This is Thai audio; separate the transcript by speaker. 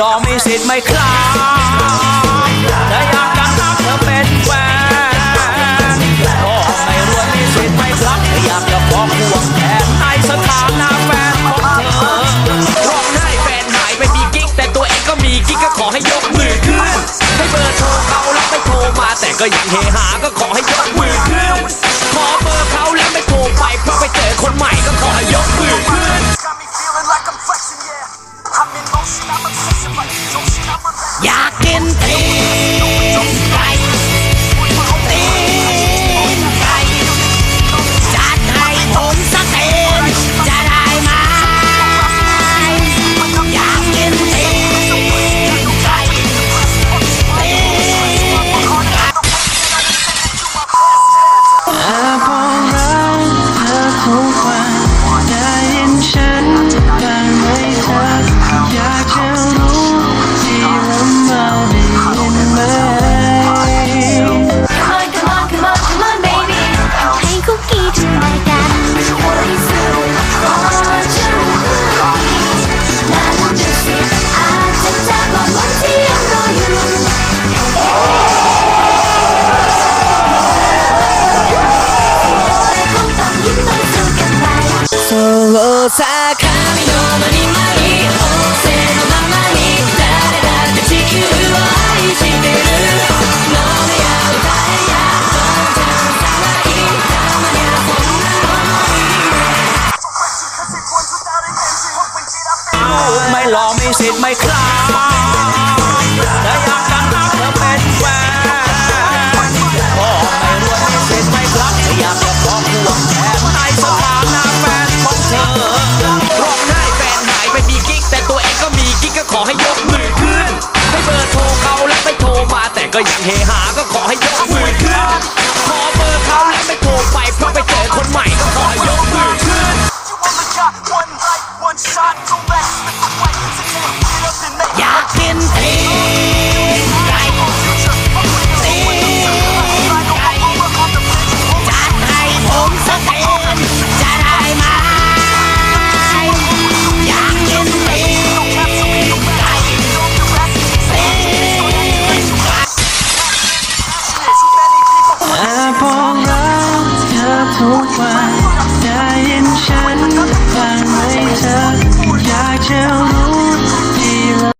Speaker 1: รอมีสิทธิ์ไหมครับถ้าอยากจะนับเธอเป็นแฟนก็ไม่รวยมีสิทธิ์ไหมครับถ้าอยากจะบอกห่วงแทนในสถานะแฟนของเธอร้องไห้แฟนหายไปมีกิ๊กแต่ตัวเองก็มีกิ๊กก็ขอให้ยกมือขึ้นให้เบอร์โทรเขาแล้วไม่โทรมาแต่ก็ยังเฮหาก็
Speaker 2: Yakin
Speaker 3: King
Speaker 2: さ神の間
Speaker 3: に舞
Speaker 2: い仰
Speaker 3: せの
Speaker 2: ま
Speaker 3: まに誰だ
Speaker 2: って
Speaker 3: 地球を愛してる飲めや歌えやどんちゃん騒いたまにゃそ
Speaker 2: ん
Speaker 3: な思い Cause it runs without an engine. When did I
Speaker 1: feel ไม่รอมีสิทธิ์ไหมครับ เฮฮาก็ขอให้ยกมือ
Speaker 2: แต่บอรักเธอทุกวัน